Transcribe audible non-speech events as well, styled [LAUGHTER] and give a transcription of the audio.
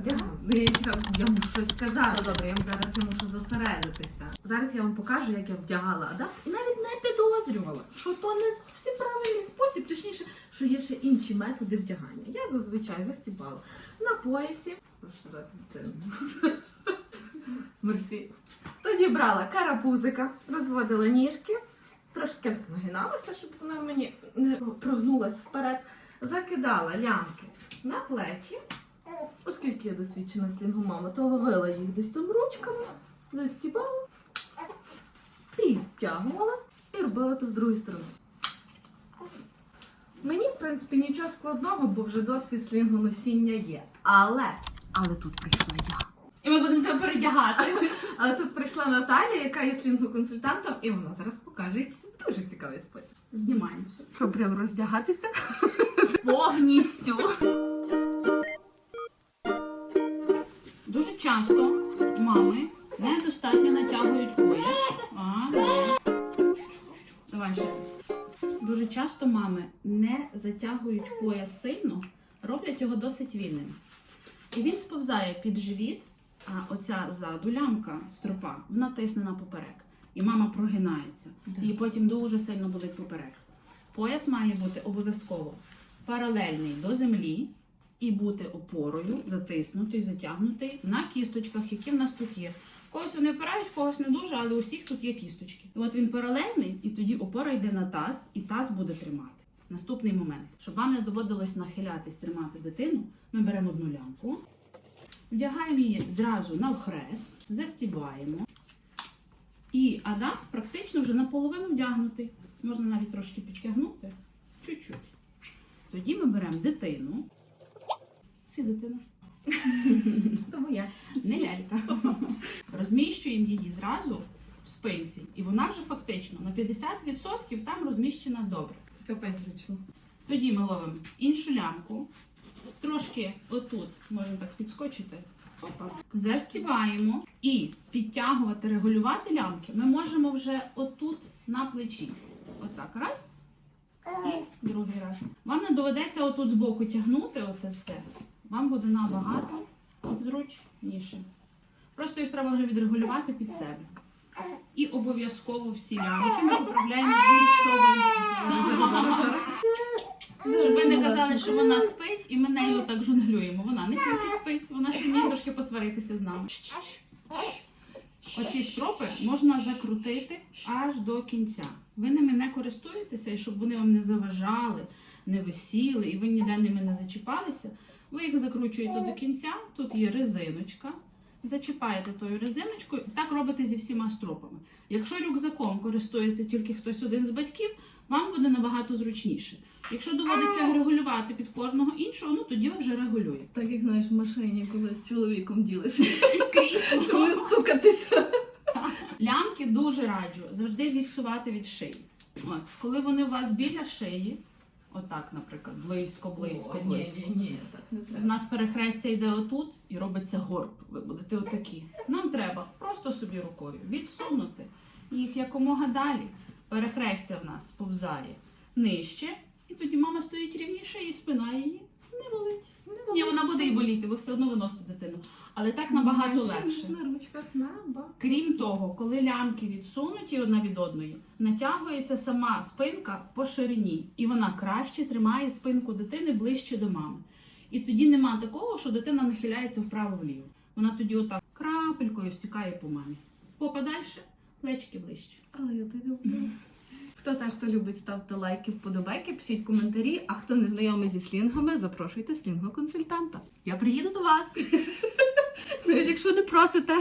вдягаю. Ну, я, я мушу щось сказати. Все добре, я Зараз я мушу зосередитися. Зараз я вам покажу, як я вдягала Адам, і навіть не підозрювала, що то не зовсім правильний спосіб, точніше, що є ще інші методи вдягання. Я зазвичай застібала на поясі. [LAUGHS] Мерсі. Тоді брала карапузика, розводила ніжки, трошки нагиналася, щоб вона мені не прогнулась вперед. Закидала лямки на плечі. Оскільки я досвідчена слінгомама, то ловила їх десь там ручками, застібала, підтягувала і робила то з другої сторони. Мені, в принципі, нічого складного, бо вже досвід слінгоносіння є. Але, але тут прийшла я. І ми будемо тебе передягати. Але тут прийшла Наталія, яка є слінгоконсультантом, і вона зараз покаже якийсь дуже цікавий спосіб. Знімаємося. Що прям роздягатися? Повністю. Часто мами недостатньо натягують пояс. А, Давай ще раз. Дуже часто мами не затягують пояс сильно, роблять його досить вільним. І він сповзає під живіт, а оця ззаду лямка стропа, вона тисне поперек. І мама прогинається. Да. І потім дуже сильно болить поперек. Пояс має бути обов'язково паралельний до землі і бути опорою, затиснутий, затягнутий на кісточках, які в нас тут є. Когось вони впирають, когось не дуже, але у всіх тут є кісточки. І от він паралельний, і тоді опора йде на таз, і таз буде тримати. Наступний момент. Щоб вам не доводилось нахилятись, тримати дитину, ми беремо одну лямку, вдягаємо її зразу навхрест, застібаємо. І Адам практично вже наполовину вдягнутий. Можна навіть трошки підтягнути. Чуть-чуть. Тоді ми беремо дитину. Це дитина. Тому я. Не лялька. Розміщуємо її зразу в спинці. І вона вже фактично на 50% там розміщена добре. Це капець зручно. Тоді ми ловимо іншу лямку. Трошки отут можемо так підскочити. Опа. Застібаємо і підтягувати, регулювати лямки ми можемо вже отут на плечі. Отак. Раз. І другий раз. Вам не доведеться отут збоку тягнути оце все. Вам буде набагато зручніше. Просто їх треба вже відрегулювати під себе. І обов'язково всі лямки ми поправляємо змістовуємо. Щоб ви не казали, що вона спить, і ми нею так жонглюємо. Вона не тільки спить, вона ще вміє трошки посваритися з нами. Оці стропи можна закрутити аж до кінця. Ви ними не користуєтеся, і щоб вони вам не заважали, не висіли, і ви ніде ними не зачіпалися. Ви їх закручуєте до кінця. Тут є резиночка. Зачіпаєте тою резиночкою так робите зі всіма стропами. Якщо рюкзаком користується тільки хтось один з батьків, вам буде набагато зручніше. Якщо доводиться регулювати під кожного іншого, ну тоді ви вже регулюєте. Так як знаєш, в машині, коли з чоловіком ділиш, Крісло. [LAUGHS] щоб не стукатися. [LAUGHS] Лямки дуже раджу завжди відсувати від шиї. От, коли вони у вас біля шиї, отак, наприклад, близько, близько, О, близько. Ні, ні, ні, так не У нас перехрестя йде отут і робиться горб. Ви будете отакі. Нам треба просто собі рукою відсунути їх якомога далі. Перехрестя в нас повзає нижче, і тоді мама стоїть рівніше, і спина її не болить. Не болить. Ні, вона буде і боліти, ви все одно виносите дитину. Але так набагато Менше, легше. ніж на ручках на. Крім того, коли лямки відсунуті одна від одної, натягується сама спинка по ширині, і вона краще тримає спинку дитини ближче до мами. І тоді нема такого, що дитина нахиляється вправо-вліво. Вона тоді отак крапелькою стікає по мамі. Попа далі, плечки ближче. Але я тебе люблю. Хто теж то любить, ставте лайки, вподобайки, пишіть коментарі. А хто не знайомий зі слінгами, запрошуйте слінгоконсультанта. Я приїду до вас. [LAUGHS] Навіть якщо не просите.